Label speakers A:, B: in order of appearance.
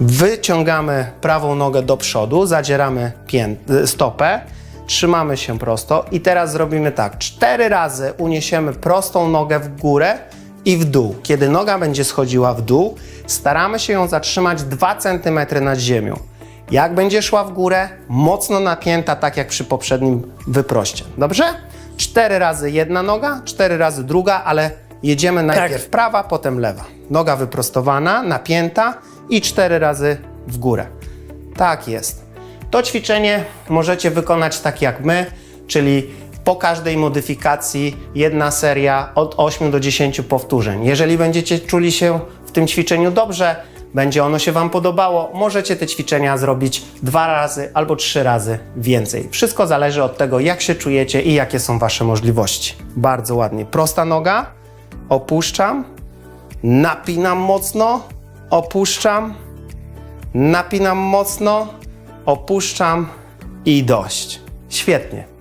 A: Wyciągamy prawą nogę do przodu, zadzieramy y, stopę, trzymamy się prosto i teraz zrobimy tak. Cztery razy uniesiemy prostą nogę w górę i w dół. Kiedy noga będzie schodziła w dół, staramy się ją zatrzymać 2 cm nad ziemią. Jak będzie szła w górę, mocno napięta, tak jak przy poprzednim wyproście. Dobrze? Cztery razy jedna noga, cztery razy druga, ale jedziemy najpierw prawa, potem lewa. Noga wyprostowana, napięta i cztery razy w górę. Tak jest. To ćwiczenie możecie wykonać tak jak my, czyli po każdej modyfikacji jedna seria od 8 do 10 powtórzeń. Jeżeli będziecie czuli się w tym ćwiczeniu dobrze, będzie ono się Wam podobało, możecie te ćwiczenia zrobić dwa razy albo trzy razy więcej. Wszystko zależy od tego, jak się czujecie i jakie są Wasze możliwości. Bardzo ładnie. Prosta noga, opuszczam, napinam mocno, opuszczam, napinam mocno, opuszczam i dość. Świetnie.